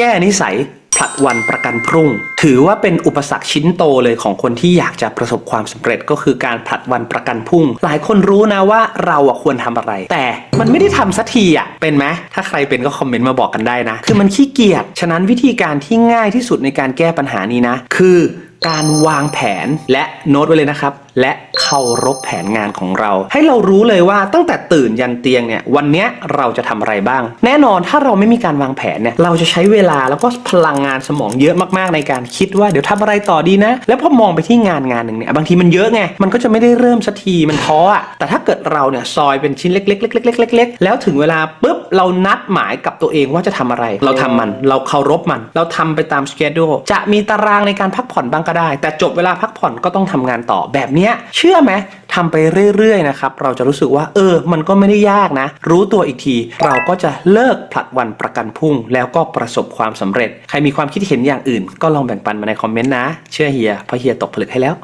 แก้นิสัยผลัดวันประกันพรุ่ง ถือว่าเป็นอุปสรรคชิ้นโตเลยของคนที่อยากจะประสบความสำเร็จก็คือการผลัดวันประกันพรุ่ง หลายคนรู้นะว่าเราอะควรทำอะไร แต่มันไม่ได้ทำสักทีอะเป็นไหมถ้าใครเป็นก็คอมเมนต์มาบอกกันได้นะ คือมันขี้เกียจฉะนั้นวิธีการที่ง่ายที่สุดในการแก้ปัญหานี้นะ คือ การวางแผนและโน้ตไว้เลยนะครับ และเคารพแผนงานของเรา ให้เรารู้เลยว่าตั้งแต่ตื่นยันเตียงเนี่ยวันนี้เราจะทำอะไรบ้าง แน่นอนถ้าเราไม่มีการวางแผนเนี่ยเราจะใช้เวลาแล้วก็พลังงานสมองเยอะมากๆในการคิดว่าเดี๋ยวทำอะไรต่อดีนะ แล้วพอมองไปที่งานงานหนึ่งเนี่ยบางทีมันเยอะไงมันก็จะไม่ได้เริ่มสักทีมันท้ออะแต่ถ้าเกิดเราเนี่ยซอยเป็นชิ้นเล็กๆๆๆๆๆแล้วถึงเวลาปุ๊บ เรานัดหมายกับตัวเองว่าจะทำอะไร เราทำมัน เราเคารพมัน เราทำไปตามสเกดูจะมีตารางในการพักผ่อนบ้างก็ได้ แต่จบเวลาพักผ่อนก็ต้องทำงานต่อแบบเนี้ยเชื่อไหมทำไปเรื่อยๆนะครับเราจะรู้สึกว่าเออ มันก็ไม่ได้ยากนะ รู้ตัวอีกที เราก็จะเลิกผลัดวันประกันพรุ่ง แล้วก็ประสบความสำเร็จ ใครมีความคิดเห็นอย่างอื่น ก็ลองแบ่งปันมาในคอมเมนต์นะ เชื่อเฮียเพราะเฮียตกผลึกให้แล้ว